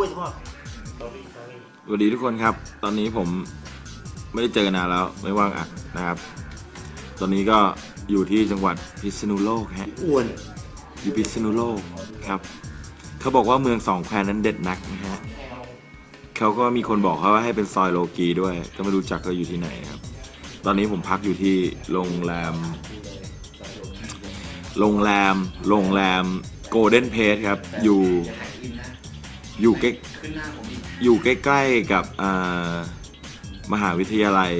ล้วยสิพ่อสวัสดีทุกคนครับ ตอนนี้ผมไม่ได้เจอกันนานแล้วไม่ว่างอัดนะครับ ตอนนี้ก็อยู่ที่จังหวัดพิษณุโลกฮะอ้วนอยู่พิษณุโลกครับ เขาบอกว่าเมืองสองแควนั้นเด็ดนักนะฮะเขาก็มีคนบอกเขาว่าให้เป็นซอยโลกีด้วย ก็ไม่รู้จักก็อยู่ที่ไหนครับ ตอนนี้ผมพักอยู่ที่โรงแรม โรงแรม โรงแรมโกลเด้นเพจครับ อยู่ อยู่ใกล้อยู่ใกล้ๆกับมหาวิทยาลัย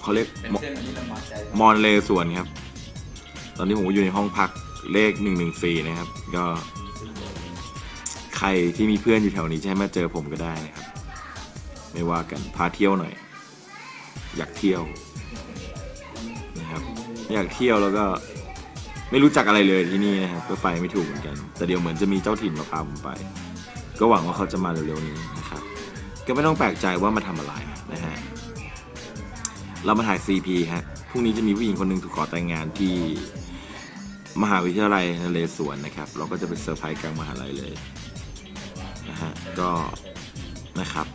เขาเรียกมอนเลสวนครับ ตอนนี้ผมอยู่ในห้องพักเลขหนึ่งหนึ่งสี่นะครับ ก็ใครที่มีเพื่อนอยู่แถวนี้จะให้มาเจอผมก็ได้นะครับ ไม่ว่ากันพาเที่ยวหน่อย อยากเที่ยวนะครับ อยากเที่ยวแล้วก็ ไม่รู้จักอะไรเลยที่นี่นะครับก็ไปไม่ถูกเหมือนกัน แต่เดี๋ยวเหมือนจะมีเจ้าถิ่นมาพาผมไป ก็หวังว่าเขาจะมาเร็วๆนี้นะครับก็ไม่ต้องแปลกใจว่ามาทำอะไรนะฮะเรามาถ่าย CP ฮะพรุ่งนี้จะมีผู้หญิงคนหนึ่งถูกขอแต่งงานที่มหาวิทยาลัยนเรศวรนะครับ เราก็จะไปเซอร์ไพรส์กลางมหาลัยเลยนะฮะก็นะครับ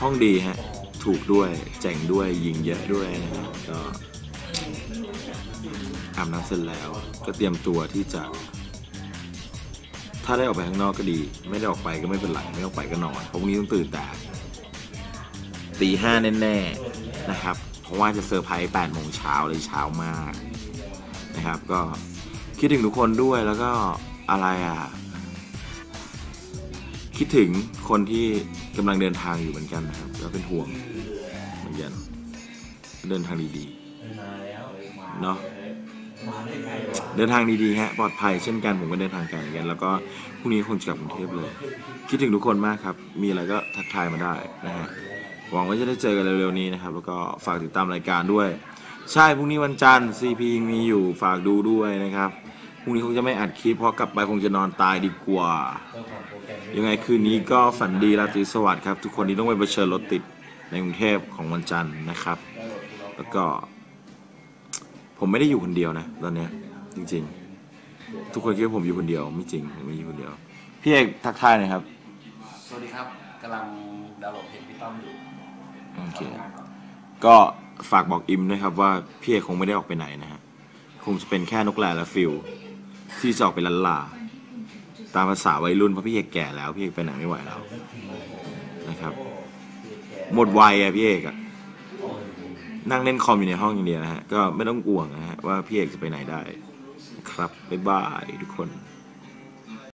ห้องดีฮะถูกด้วยเจ๋งด้วยยิงเยอะด้วยนะฮะก็ อาบน้ำเสร็จแล้วก็เตรียมตัวที่จะ ถ้าได้ออกไปข้างนอกก็ดี ไม่ได้ออกไปก็ไม่เป็นไรไม่ออกไปก็นอนเพราะพรุ่งนี้ต้องตื่นแต่ตีห้าแน่ๆนะครับ เพราะว่าจะเซอร์ไพรส์แปดโมงเช้าเลยเช้ามากนะครับ ก็คิดถึงทุกคนด้วยแล้วก็อะไรอะ คิดถึงคนที่กำลังเดินทางอยู่เหมือนกันนะครับ แล้วเป็นห่วงเหมือนกันเดินทางดีๆ เนาะเดินทางดีๆฮะปลอดภัยเช่นกันผมก็เดินทางไกลเหมือนกัน แล้วก็พรุ่งนี้คงจะกลับกรุงเทพเลย คิดถึงทุกคนมากครับ มีอะไรก็ทักทายมาได้นะฮะหวังว่าจะได้เจอกันเร็วๆนี้นะครับ แล้วก็ฝากติดตามรายการด้วย ใช่พรุ่งนี้วันจันทร์ CP มีอยู่ฝากดูด้วยนะครับพรุ่งนี้คงจะไม่อัดคลิปเพราะกลับไปคงจะนอนตายดีกว่า ยังไงคืนนี้ก็ฝันดีราตรีสวัสดิ์ครับ ทุกคนที่ต้องไปเผชิญรถติดในกรุงเทพของวันจันทร์นะครับ แล้วก็ ผมไม่ได้อยู่คนเดียวนะตอนเนี้ย จริง ๆ ทุกคนคิดว่าผมอยู่คนเดียว ไม่จริงผมไม่อยู่คนเดียว พี่เอกทักทายหน่อยครับ สวัสดีครับกำลังดาวน์โหลดเพลงพี่ต้อมอยู่โอเค ก็ฝากบอกอิมด้วยครับว่าพี่เอกคงไม่ได้ออกไปไหนนะฮะ คงจะเป็นแค่นกแรและฟิลที่จะออกไปลันลา ตามภาษาวัยรุ่นเพราะพี่เอกแก่แล้ว พี่เอกไปไหนไม่ไหวแล้วนะครับ หมดวัยอะพี่เอกอะ นั่งเล่นคอมอยู่ในห้องอย่างเดียวนะฮะ ก็ไม่ต้องกลัวนะฮะ ว่าพี่เอกจะไปไหนได้ ครับ บ๊ายบายทุกคน